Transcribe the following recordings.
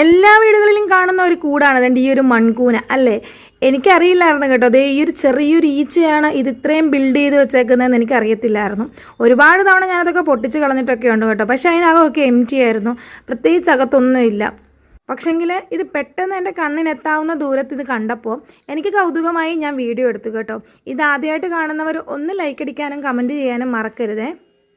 എല്ലാ വീടുകളിലും കാണുന്ന ഒരു കൂടാണ്. അതുകൊണ്ട് ഈ ഒരു മൺകൂന അല്ലേ? എനിക്കറിയില്ലായിരുന്നു കേട്ടോ. അതേ ഈ ഒരു ചെറിയൊരു ഈച്ചയാണ് ഇത് ഇത്രയും ബിൽഡ് ചെയ്ത് വെച്ചേക്കുന്നതെന്ന് എനിക്കറിയത്തില്ലായിരുന്നു. ഒരുപാട് തവണ ഞാനതൊക്കെ പൊട്ടിച്ച് കളഞ്ഞിട്ടൊക്കെ ഉണ്ട് കേട്ടോ. പക്ഷേ അതിനകമൊക്കെ എം ടി ആയിരുന്നു. പ്രത്യേകിച്ച് അകത്തൊന്നുമില്ല പക്ഷെങ്കിൽ ഇത് പെട്ടെന്ന് എന്റെ കണ്ണിനെത്താവുന്ന ദൂരത്ത് ഇത് കണ്ടപ്പോൾ എനിക്ക് കൗതുകമായി ഞാൻ വീഡിയോ എടുത്തു കേട്ടോ. ഇത് ആദ്യമായിട്ട് കാണുന്നവർ ഒന്ന് ലൈക്ക് അടിക്കാനും കമന്റ് ചെയ്യാനും മറക്കരുതേ.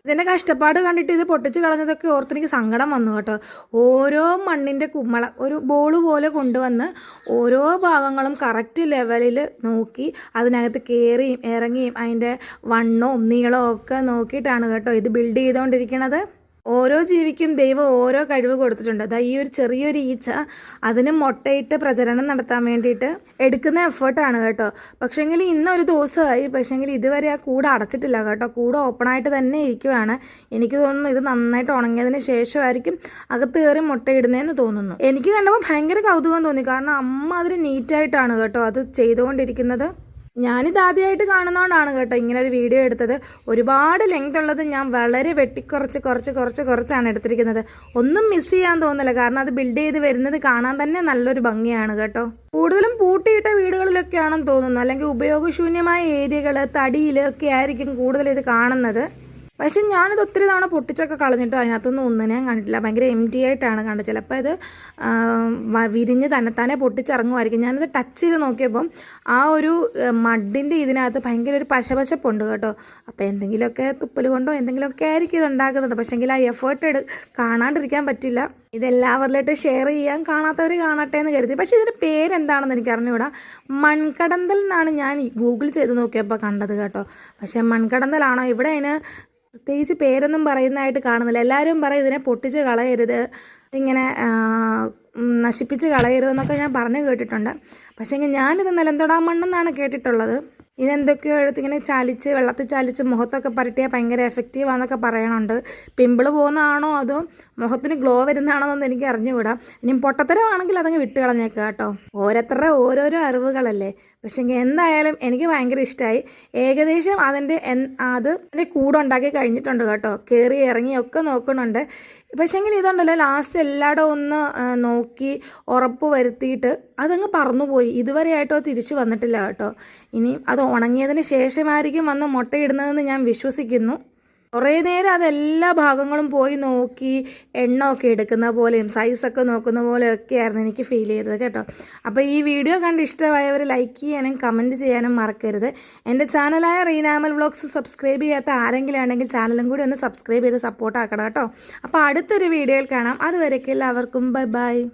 ഇതിന്റെ കഷ്ടപ്പാട് കണ്ടിട്ട് ഇത് പൊട്ടിച്ച് കളഞ്ഞതൊക്കെ ഓർത്ത് എനിക്ക് സങ്കടം വന്നു കേട്ടോ. ഓരോ മണ്ണിന്റെ കുമ്മള ഒരു ബോൾ പോലെ കൊണ്ടുവന്ന് ഓരോ ഭാഗങ്ങളും കറക്റ്റ് ലെവലിൽ നോക്കി അതിനകത്ത് കയറിയും ഇറങ്ങിയും അതിന്റെ വണ്ണവും നീളവും ഒക്കെ നോക്കിയിട്ടാണ് കേട്ടോ ഇത് ബിൽഡ് ചെയ്തുകൊണ്ടിരിക്കണത് ഓരോ ജീവിക്കും ദൈവം ഓരോ കഴിവ് കൊടുത്തിട്ടുണ്ട്. അതാ ഈ ഒരു ചെറിയൊരു ഈച്ച അതിന് മുട്ടയിട്ട് പ്രചരണം നടത്താൻ വേണ്ടിയിട്ട് എടുക്കുന്ന എഫേർട്ടാണ് കേട്ടോ. പക്ഷേങ്കിൽ ഇന്നൊരു ദിവസമായി പക്ഷേങ്കിൽ ഇതുവരെ ആ കൂട് അടച്ചിട്ടില്ല കേട്ടോ. കൂട് ഓപ്പണായിട്ട് തന്നെ ഇരിക്കുവാണ്. എനിക്ക് തോന്നുന്നു ഇത് നന്നായിട്ട് ഉണങ്ങിയതിന് ശേഷമായിരിക്കും അകത്ത് കയറി മുട്ടയിടുന്നതെന്ന് തോന്നുന്നു. എനിക്ക് കണ്ടപ്പോൾ ഭയങ്കര കൗതുകം തോന്നി. കാരണം അമ്മ അതിൽ നീറ്റായിട്ടാണ് കേട്ടോ അത് ചെയ്തുകൊണ്ടിരിക്കുന്നത്. ഞാനിത് ആദ്യമായിട്ട് കാണുന്നതുകൊണ്ടാണ് കേട്ടോ ഇങ്ങനെ ഒരു വീഡിയോ എടുത്തത്. ഒരുപാട് ലെങ്ത് ഉള്ളത് ഞാൻ വളരെ വെട്ടിക്കുറച്ച് കുറച്ച് കുറച്ച് കുറച്ചാണ് എടുത്തിരിക്കുന്നത്. ഒന്നും മിസ് ചെയ്യാൻ തോന്നില്ല കാരണം അത് ബിൽഡ് ചെയ്ത് വരുന്നത് കാണാൻ തന്നെ നല്ലൊരു ഭംഗിയാണ് കേട്ടോ. കൂടുതലും പൂട്ടിയിട്ട വീടുകളിലൊക്കെയാണെന്ന് തോന്നുന്നു. അല്ലെങ്കിൽ ഉപയോഗശൂന്യമായ ഏരിയകൾ തടിയിലൊക്കെ ആയിരിക്കും കൂടുതൽ ഇത് കാണുന്നത്. പക്ഷെ ഞാനിത് ഒത്തിരി തവണ പൊട്ടിച്ചൊക്കെ കളഞ്ഞിട്ട് അതിനകത്തൊന്നും ഒന്നും ഞാൻ കണ്ടിട്ടില്ല. ഭയങ്കര എം ടി ആയിട്ടാണ് കണ്ടത്. ചിലപ്പോൾ ഇത് വിരിഞ്ഞ് തന്നെത്താനെ പൊട്ടിച്ചിറങ്ങുമായിരിക്കും. ഞാനിത് ടച്ച് ചെയ്ത് നോക്കിയപ്പം ആ ഒരു മഡിന്റെ ഇതിനകത്ത് ഭയങ്കര ഒരു പശപശപ്പുണ്ട് കേട്ടോ. അപ്പോൾ എന്തെങ്കിലുമൊക്കെ തുപ്പൽ കൊണ്ടോ എന്തെങ്കിലുമൊക്കെ ആയിരിക്കും ഇത് ഉണ്ടാക്കുന്നത്. പക്ഷേങ്കിൽ ആ എഫേർട്ട് എടു കാണാണ്ടിരിക്കാൻ പറ്റില്ല. ഇതെല്ലാവരിലായിട്ട് ഷെയർ ചെയ്യാൻ കാണാത്തവർ കാണട്ടെ എന്ന് കരുതി. പക്ഷേ ഇതിന്റെ പേരെന്താണെന്ന് എനിക്ക് അറിഞ്ഞുകൂടാ മൺകടന്തൽ എന്നാണ് ഞാൻ ഗൂഗിൾ ചെയ്ത് നോക്കിയപ്പോൾ കണ്ടത് കേട്ടോ. പക്ഷേ മൺകടന്തലാണോ? ഇവിടെ അതിന് പ്രത്യേകിച്ച് പേരൊന്നും പറയുന്നതായിട്ട് കാണുന്നില്ല. എല്ലാവരും പറയും ഇതിനെ പൊട്ടിച്ച് കളയരുത് ഇങ്ങനെ നശിപ്പിച്ച് കളയരുത് എന്നൊക്കെ ഞാൻ പറഞ്ഞു കേട്ടിട്ടുണ്ട്. പക്ഷേ ഞാനിത് നിലന്തൊടാൻ മണ്ണെന്നാണ് കേട്ടിട്ടുള്ളത്. ഇതെന്തൊക്കെയോ എടുത്ത് ഇങ്ങനെ ചാലിച്ച് വെള്ളത്തിൽ ചാലിച്ച് മുഖത്തൊക്കെ പരട്ടിയാൽ ഭയങ്കര എഫക്റ്റീവ് ആണെന്നൊക്കെ പറയണുണ്ട്. പിമ്പിൾ പോകുന്നതാണോ അതോ മുഖത്തിന് ഗ്ലോ വരുന്നതാണോ എന്നൊന്നും എനിക്ക് അറിഞ്ഞുകൂടാ. ഇനി പൊട്ടത്തരമാണെങ്കിൽ അതങ്ങ് വിട്ട് കളഞ്ഞേക്കുക കേട്ടോ. ഓരോരുത്തരുടെ ഓരോരോ അറിവുകളല്ലേ. പക്ഷേ എന്തായാലും എനിക്ക് ഭയങ്കര ഇഷ്ടമായി ഏകദേശം അതിന്റെ അത് അതിന്റെ കൂടുണ്ടാക്കി കഴിഞ്ഞിട്ടുണ്ട് കേട്ടോ. കയറി ഇറങ്ങി ഒക്കെ നോക്കുന്നുണ്ട്. പക്ഷേങ്കിൽ ഇതുണ്ടല്ലോ ലാസ്റ്റ് എല്ലായിടും ഒന്ന് നോക്കി ഉറപ്പ് വരുത്തിയിട്ട് അതങ്ങ് പറന്നുപോയി. ഇതുവരെയായിട്ടോ തിരിച്ചു വന്നിട്ടില്ല കേട്ടോ. ഇനി അത് ഉണങ്ങിയതിന് ശേഷമായിരിക്കും വന്ന് മുട്ടയിടുന്നതെന്ന് ഞാൻ വിശ്വസിക്കുന്നു. കുറേ നേരം അതെല്ലാ ഭാഗങ്ങളും പോയി നോക്കി എണ്ണമൊക്കെ എടുക്കുന്ന പോലെയും സൈസൊക്കെ നോക്കുന്ന പോലെയൊക്കെ ആയിരുന്നു എനിക്ക് ഫീൽ ചെയ്തത് കേട്ടോ. അപ്പോൾ ഈ വീഡിയോ കണ്ട് ഇഷ്ടമായവർ ലൈക്ക് ചെയ്യാനും കമന്റ് ചെയ്യാനും മറക്കരുത്. എന്റെ ചാനലായ റീനാമൽ വ്ളോഗ്സ് സബ്സ്ക്രൈബ് ചെയ്യാത്ത ആരെങ്കിലും ആണെങ്കിൽ ചാനലും കൂടി ഒന്ന് സബ്സ്ക്രൈബ് ചെയ്ത് സപ്പോർട്ട് ആക്കണം കേട്ടോ. അപ്പോൾ അടുത്തൊരു വീഡിയോയിൽ കാണാം. അതുവരേക്കും എല്ലാവർക്കും ബൈ ബൈ